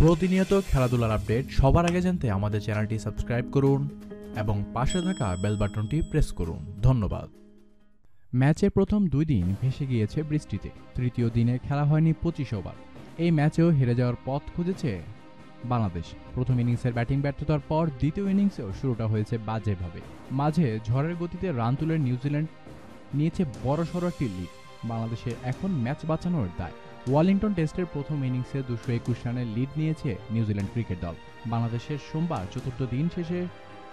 প্রতিনিয়ত খেলাধুলার আপডেট সবার আগে জানতে আমাদের চ্যানেলটি সাবস্ক্রাইব করুন এবং পাশে থাকা বেল বাটনটি প্রেস করুন। ধন্যবাদ। ম্যাচের প্রথম দুই দিন ভেসে গিয়েছে বৃষ্টিতে। তৃতীয় দিনে খেলা হয়নি পঁচিশ ওভার। এই ম্যাচেও হেরে যাওয়ার পথ খুঁজেছে বাংলাদেশ। প্রথম ইনিংসের ব্যাটিং ব্যর্থতার পর দ্বিতীয় ইনিংসেও শুরুটা হয়েছে বাজেভাবে। মাঝে ঝড়ের গতিতে রান তুলে নিউজিল্যান্ড নিয়েছে বড়সড় একটি লিড বাংলাদেশের এখন ম্যাচ বাঁচানোর দায়। ওয়ালিংটন টেস্টের প্রথম ইনিংসে দুশো একুশ রানের লিড নিয়েছে নিউজিল্যান্ড ক্রিকেট দল। বাংলাদেশের সোমবার চতুর্থ দিন শেষে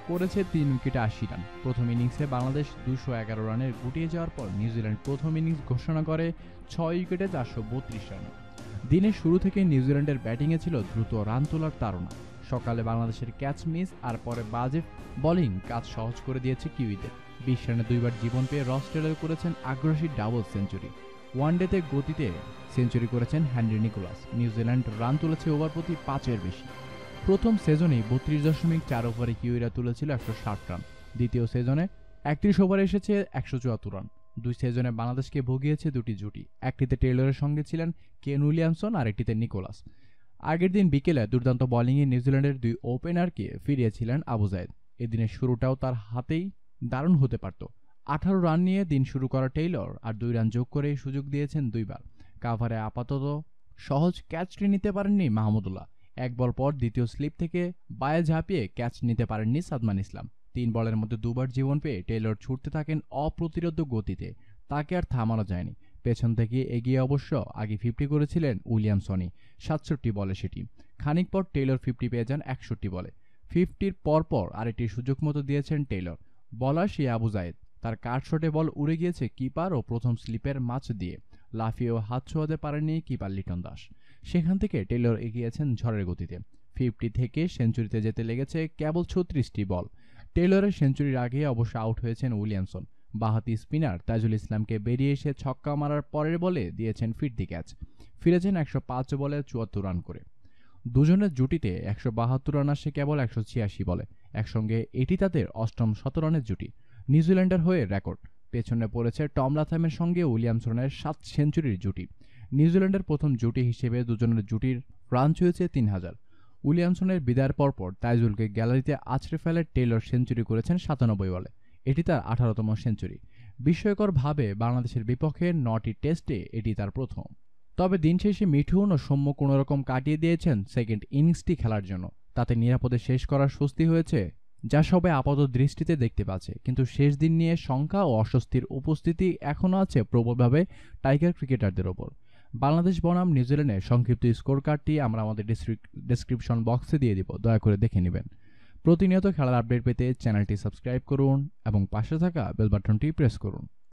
করেছে তিন উইকেটে আশি রান। প্রথম ইনিংসে বাংলাদেশ দুশো এগারো রানের গুটিয়ে যাওয়ার পর নিউজিল্যান্ড প্রথম ইনিংস ঘোষণা করে ছয় উইকেটে চারশো বত্রিশ রানে। দিনের শুরু থেকে নিউজিল্যান্ডের ব্যাটিংয়ে ছিল দ্রুত রান তোলার তাড়না। সকালে বাংলাদেশের ক্যাচ মিস আর পরে বাজে বোলিং কাজ সহজ করে দিয়েছে কিউইদের বিশ রানে দুইবার জীবন পেয়ে রস টেলর করেছেন আগ্রাসী ডাবল সেঞ্চুরি। ওয়ানডেতে গতিতে সেঞ্চুরি করেছেন Henry Nicholls. New Zealand run তুলেছে ওভার প্রতি পাঁচের বেশি। প্রথম সিজনেই বত্রিশ দশমিক চার ওভারে কিউইরা তুলেছিল একশো ষাট রান। দ্বিতীয় সেজনে একত্রিশ ওভারে এসেছে একশো চুয়াত্তর রান। দুই সেজনে বাংলাদেশকে ভুগিয়েছে দুটি জুটি। একটিতে টেইলরের সঙ্গে ছিলেন কেন উইলিয়ামসন আর একটিতে নিকোলাস। আগের দিন বিকেলে দুর্দান্ত বোলিংয়ে নিউজিল্যান্ডের দুই ওপেনারকে ফিরিয়েছিলেন আবু জায়েদ। এদিনের শুরুটাও তার হাতেই দারুণ হতে পারত। আঠারো রান নিয়ে দিন শুরু করা টেইলর আর দুই রান যোগ করে সুযোগ দিয়েছেন দুইবার। কাভারে আপাতত সহজ ক্যাচটি নিতে পারেননি মাহমুদুল্লাহ এক বল পর দ্বিতীয় স্লিপ থেকে বায়ে ঝাঁপিয়ে ক্যাচ নিতে পারেননি সাদমান ইসলাম। তিন বলের মধ্যে দুবার জীবন পেয়ে টেইলর ছুটতে থাকেন অপ্রতিরোধ গতিতে। তাকে আর থামানো যায়নি। পেছন থেকে এগিয়ে অবশ্য আগে ফিফটি করেছিলেন উইলিয়ামসনই সাতষট্টি বলে সেটি। খানিক পর টেইলর ফিফটি পেয়ে যান একষট্টি বলে। ফিফটির পরপর আরেকটি সুযোগ মতো দিয়েছেন টেইলর। বলার সে আবু জায়েদ। তার কাট শটে বল উড়ে গিয়েছে কিপার ও প্রথম স্লিপের মাছ দিয়ে। লাফিয়েও হাত ছোঁয়াতে পারেননি কিপার লিটন দাস। সেখান থেকে টেলর এগিয়েছেন ঝড়ের গতিতে। ফিফটি থেকে সেঞ্চুরিতে যেতে লেগেছে কেবল ছত্রিশটি বল। টেলরের সেঞ্চুরির আগে অবশ্য আউট হয়েছেন উইলিয়ামসন। বাহাতি স্পিনার তাজুল ইসলামকে বেরিয়ে এসে ছক্কা মারার পরের বলে দিয়েছেন ফিরতি ক্যাচ। ফিরেছেন একশো পাঁচ বলে চুয়াত্তর রান করে। দুজনের জুটিতে একশো বাহাত্তর রান আসে কেবল একশো ছিয়াশি বলে। একসঙ্গে এটি তাদের অষ্টম শত রানের জুটি। নিউজিল্যান্ডের হয়ে রেকর্ড। পেছনে পড়েছে টম লাথামের সঙ্গে উইলিয়ামসনের সাত সেঞ্চুরির জুটি। নিউজিল্যান্ডের প্রথম জুটি হিসেবে দুজনের জুটির রান ছুঁয়েছে তিন হাজার। উইলিয়ামসনের বিদায়ের পরপর তাইজুলকে গ্যালারিতে আছড়ে ফেলে টেইলর সেঞ্চুরি করেছেন সাতানব্বই বলে। এটি তার আঠারোতম সেঞ্চুরি। বিস্ময়করভাবে বাংলাদেশের বিপক্ষে নটি টেস্টে এটি তার প্রথম। তবে দিন শেষে মিঠুন ও সৌম্য কোনোরকম কাটিয়ে দিয়েছেন সেকেন্ড ইনিংসটি খেলার জন্য। তাতে নিরাপদে শেষ করার স্বস্তি হয়েছে যা সবাই আপাত দৃষ্টিতে দেখতে পাচ্ছে। কিন্তু শেষ দিন নিয়ে শঙ্কা ও অস্বস্তির উপস্থিতি এখনও আছে প্রবলভাবে টাইগার ক্রিকেটারদের ওপর। বাংলাদেশ বনাম নিউজিল্যান্ডের সংক্ষিপ্ত স্কোর কার্ডটি আমরা আমাদের ডিসক্রিপশন বক্সে দিয়ে দিব, দয়া করে দেখে নেবেন। প্রতিনিয়ত খেলার আপডেট পেতে চ্যানেলটি সাবস্ক্রাইব করুন এবং পাশে থাকা বেল বাটনটি প্রেস করুন।